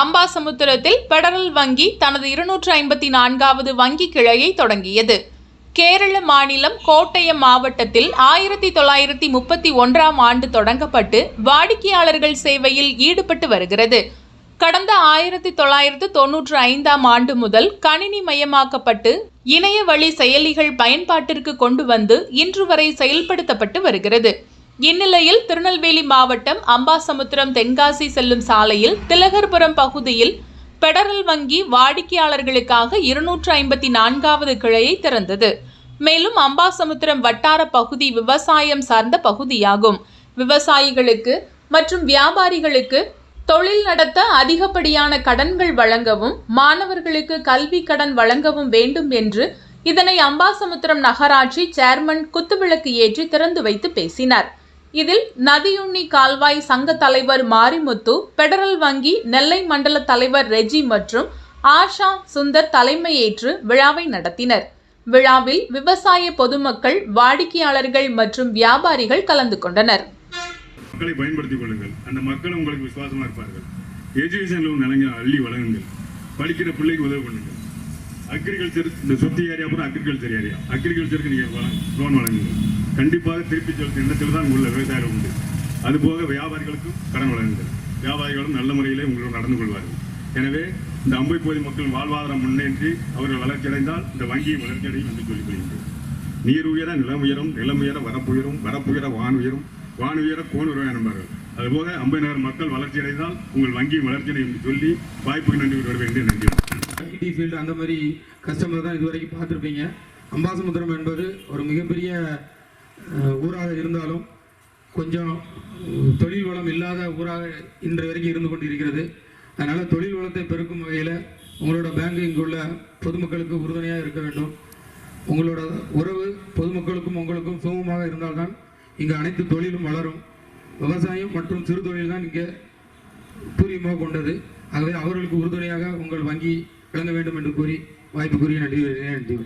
அம்பாசமுத்திரத்தில் federal வங்கி தனது இருநூற்று ஐம்பத்தி நான்காவது வங்கி கிளையை தொடங்கியது. கேரள மாநிலம் கோட்டயம் மாவட்டத்தில் ஆயிரத்தி தொள்ளாயிரத்தி முப்பத்தி ஒன்றாம் ஆண்டு தொடங்கப்பட்டு வாடிக்கையாளர்கள் சேவையில் ஈடுபட்டு வருகிறது. கடந்த ஆயிரத்தி தொள்ளாயிரத்து தொன்னூற்று ஐந்தாம் ஆண்டு முதல் கணினி மயமாக்கப்பட்டு இணைய வழி செயலிகள் பயன்பாட்டிற்கு கொண்டு வந்து இன்று வரை செயல்படுத்தப்பட்டு வருகிறது. இந்நிலையில் திருநெல்வேலி மாவட்டம் அம்பாசமுத்திரம் தென்காசி செல்லும் சாலையில் திலகர்புரம் பகுதியில் பெடரல் வங்கி வாடிக்கையாளர்களுக்காக இருநூற்று ஐம்பத்தி நான்காவது கிளையை திறந்தது. மேலும் அம்பாசமுத்திரம் வட்டார பகுதி விவசாயம் சார்ந்த பகுதியாகும். விவசாயிகளுக்கு மற்றும் வியாபாரிகளுக்கு தொழில் நடத்த அதிகப்படியான கடன்கள் வழங்கவும் மாணவர்களுக்கு கல்வி கடன் வழங்கவும் வேண்டும் என்று இதனை அம்பாசமுத்திரம் நகராட்சி சேர்மன் குத்துவிளக்கு ஏற்றி திறந்து வைத்து பேசினார். இதில் நதியுண்ணி கால்வாய் சங்க தலைவர் மாரிமுத்து பெடரல் வங்கி நெல்லை மண்டல தலைவர் ரெஜி மற்றும் ஆஷா சுந்தர் தலைமையேற்று விழாவை நடத்தினர். விழாவில் விவசாய பொதுமக்கள் வாடிக்கையாளர்கள் மற்றும் வியாபாரிகள் கலந்து கொண்டனர். மக்களை பயன்படுத்திக் கொள்ளுங்கள். அந்த மக்கள் உங்களுக்கு விசுவாசமா இருப்பார்கள். எஜுகேஷன் லோன் நிலங்க அள்ளி வழங்குங்கள். படிக்கிற பிள்ளைக்கு உதவி பண்ணுங்கள். அக்ரிகல்ச்சர் இந்த சொத்து ஏரியா அப்புறம் அக்ரிகல்ச்சர் ஏரியா அக்ரிகல்ச்சருக்கு நீங்கள் லோன் வழங்குங்கள். கண்டிப்பாக திருப்பி செலுத்தும் எண்ணத்தில் தான் உள்ள விவசாயிகள் உண்டு. அதுபோக வியாபாரிகளுக்கும் கடன் வழங்குங்கள். வியாபாரிகளும் நல்ல முறையிலே உங்களோடு நடந்து கொள்வார்கள். எனவே இந்த அம்பை பகுதி மக்கள் வாழ்வாதாரம் முன்னேற்றி அவர்கள் வளர்ச்சியடைந்தால் இந்த வங்கியும் வளர்ச்சியடையும் என்று சொல்லிக் கொள்கின்றேன். நீர் உயர நிலம் உயரும் நிலம் உயர வரப்புயரும் வரப்புயர வான் உயரும் வான் உயர கோன் உயரம் என்பார்கள். அதுபோக அம்பை நகர் மக்கள் வளர்ச்சி அடைந்தால் உங்கள் வங்கியும் வளர்ச்சியடையும் என்று சொல்லி வாய்ப்புக்கு நன்றி வருவேன் நன்றி. ஐடி ஃபீல்டு அந்த மாதிரி கஸ்டமர் தான் இது வரைக்கும் பார்த்துருப்பீங்க. அம்பாசமுத்திரம் என்பது ஒரு மிகப்பெரிய ஊராக இருந்தாலும் கொஞ்சம் தொழில் வளம் இல்லாத ஊராக இன்று வரைக்கும் இருந்து கொண்டு இருக்கிறது அதனால் தொழில் வளத்தை பெருக்கும் வகையில் உங்களோட பேங்க் இங்குள்ள பொதுமக்களுக்கு உறுதுணையாக இருக்க வேண்டும். உங்களோட உறவு பொதுமக்களுக்கும் உங்களுக்கும் சுமமாக இருந்தால்தான் இங்கே அனைத்து தொழிலும் வளரும். விவசாயம் மற்றும் சிறு தொழில் தான் இங்கே தூரியமாக கொண்டது. ஆகவே அவர்களுக்கு உறுதுணையாக உங்கள் வங்கி விளங்க வேண்டும் என்று கூறி வாய்ப்பு கூறிய நன்றி நன்றி